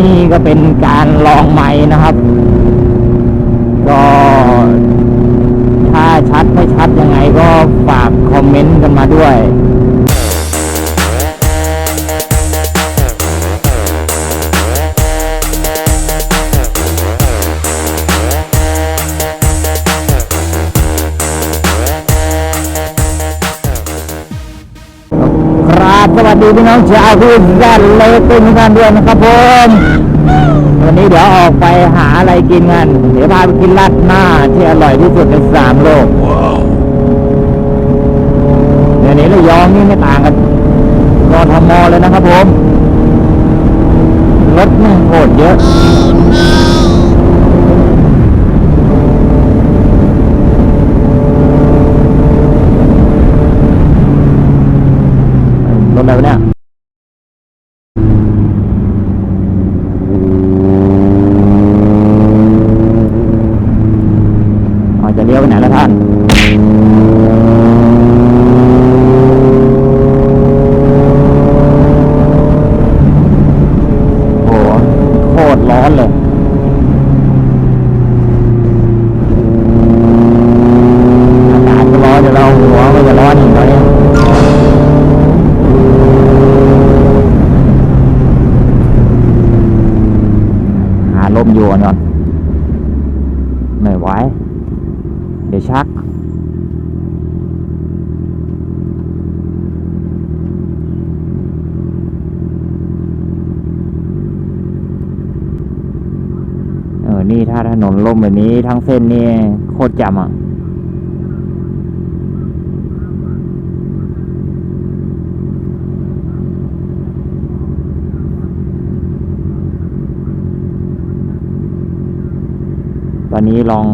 นี่ก็เป็นการลองไม้นะครับ ก็ถ้าชัดไม่ชัดยังไงก็ฝากคอมเมนต์กันมาด้วย ดีพี่น้องชาวพื้นแซนเลตุนกันด้วยนะครับผมวันนี้เดี๋ยวออกไปหาอะไรกินกันเดี๋ยวพาไปกินราดหน้าที่อร่อยที่สุดในสามโลกเดี๋ยวนี้ระยองนี่ไม่ต่างกันกทมเลยนะครับผมรถนี่โหดเยอะ ร ลมอยู่ก่อนไม่ไหวเดี๋ยวชัก เออ นี่ถ้าถนนล่มแบบนี้ทั้งเส้นนี่โคตรจำอะ ตอนนี้ลอง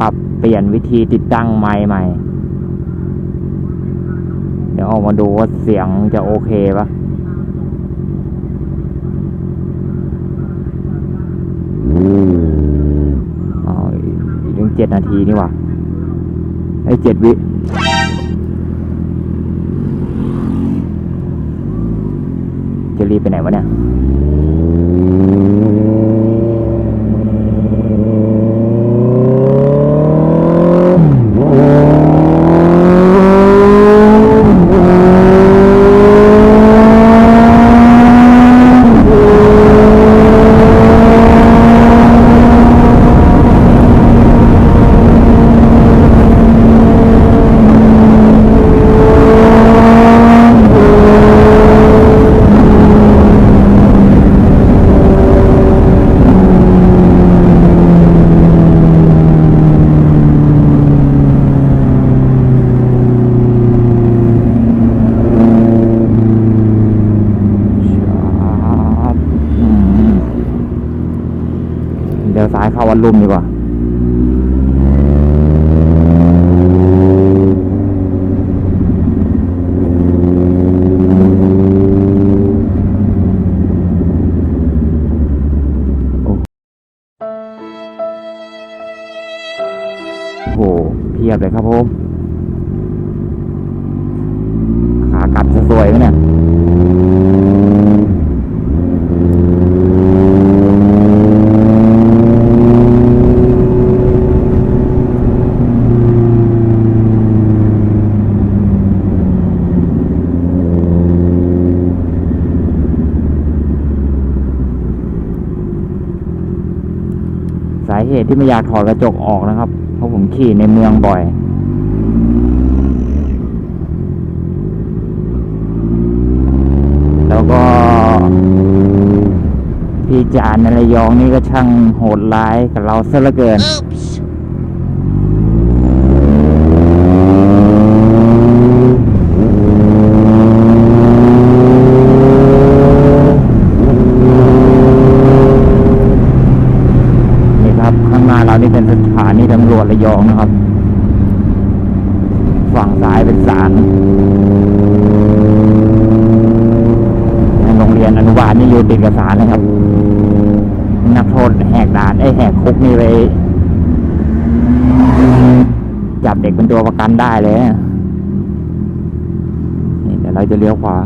ปรับเปลี่ยนวิธีติดตั้งไมค์ใหม่ เดี๋ยวออกมาดูว่าเสียงจะโอเคปะอีกถึงเจ็ดนาทีนี่หว่าไอ้เจ็ดวิจะรีบไปไหนวะเนี่ย ครับอืม เดี๋ยวซ้ายเข้าวันลุ่มดีกว่าโอ้โหเพียบเลยครับผม ขากลับจะสวยไหมเนี่ย สา เหตุที่ไม่อยากถอดกระจกออกนะครับ เพราะผมขี่ในเมืองบ่อย แล้วก็พี่จานในระยองนี่ก็ช่างโหดร้ายกับเราซะเหลือเกินครับ ข้างห นี่เป็นสถานีตำรวจระยองนะครับ ฝั่งซ้ายเป็นศาลโรงเรียนอนุบาลนี่อยู่ติดกับศาลนะครับ นักโทษแหกด่านไอ้แหกคุกนี่ไปจับเด็กเป็นตัวประกันได้เลยนี่เดี๋ยวเราจะเลี้ยวขวา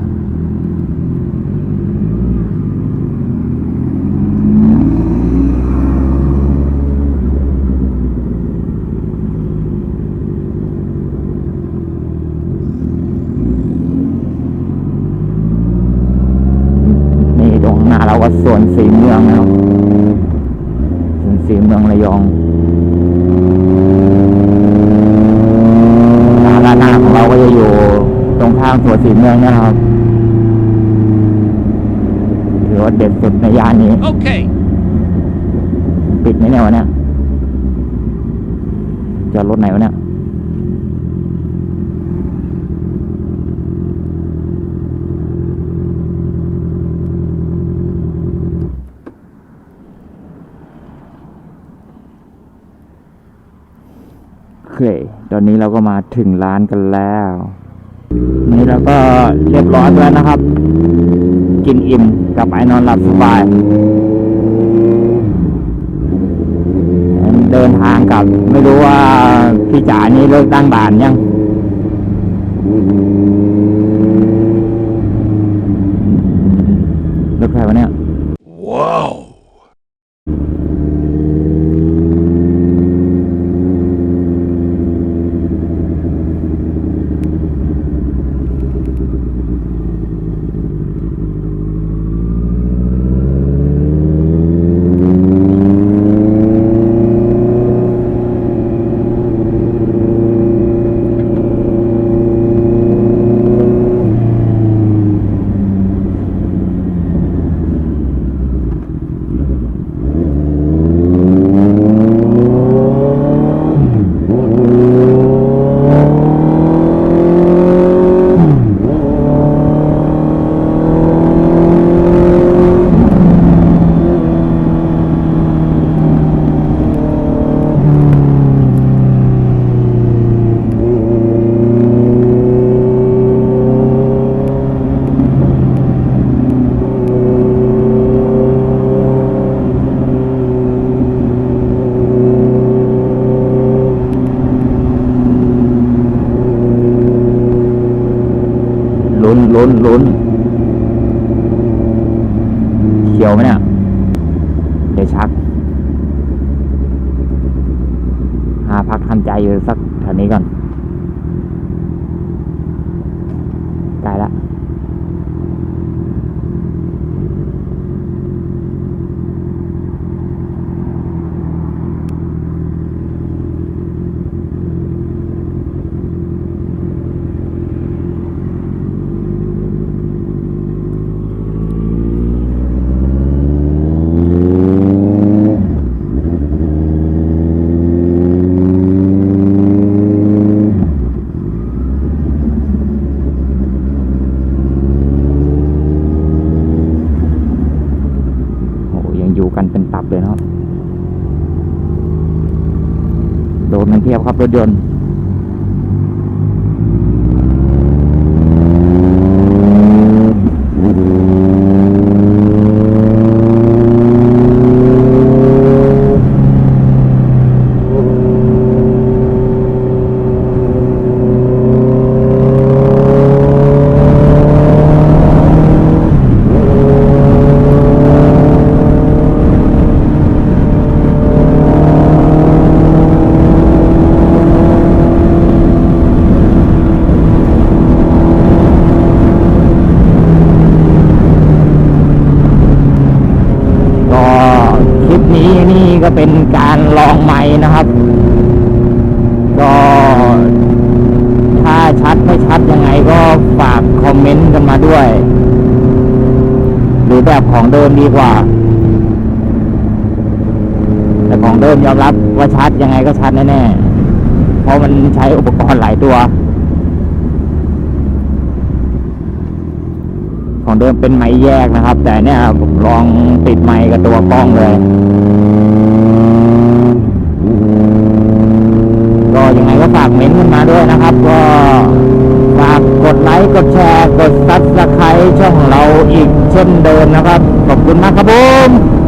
วง หน้าเราก็สวนสีเมืองนะครับสวนสีเมืองระยองร้านหน้าของเราก็จะอยู่ตรงข้ามสวนสีเมืองเนะครับถือว่าเด็ดสุดในย่านนี้ Okay. ปิดไหมเนี่ยวะเนี่ยจอดรถไหนวะเนี่ย เค ตอนนี้เราก็มาถึงร้านกันแล้ว นี่เราก็เรียบร้อยแล้วนะครับ กินอิ่มกับไปนอนหลับสบาย เดินทางกลับ ไม่รู้ว่าพี่จ๋านี่เลิกตั้งด่านยัง รถใครวะเนี่ย Wow. ลุ้นลุ้นเขียวไหมเนี่ยเดี๋ยวชัก หาพักทันใจอยู่สักแถวนี้ก่อนใกล้ละ โอ้โหยังอยู่กันเป็นตับเลยเนาะโด นมันเทียบครับรถยนต์ ก็คลิป นี้นี่ก็เป็นการลองไม้นะครับ ก็ถ้าชัดไม่ชัดยังไงก็ฝากคอมเมนต์กันมาด้วย หรือแบบของเดิมดีกว่า แต่ของเดิมยอมรับว่าชัดยังไงก็ชัดแน่ๆ เพราะมันใช้อุปกรณ์หลายตัว ของเดิมเป็นไม้แยกนะครับ แต่เนี่ยผมลองติดไม้กับตัวกล้องเลย ก็ยังไงก็ฝากเม้ นะครับ ก็ฝากกดไลค์กดแชร์ กดซับสไครต์ช่องเราอีกเช่นเดิมนะครับ ขอบคุณมากครับผม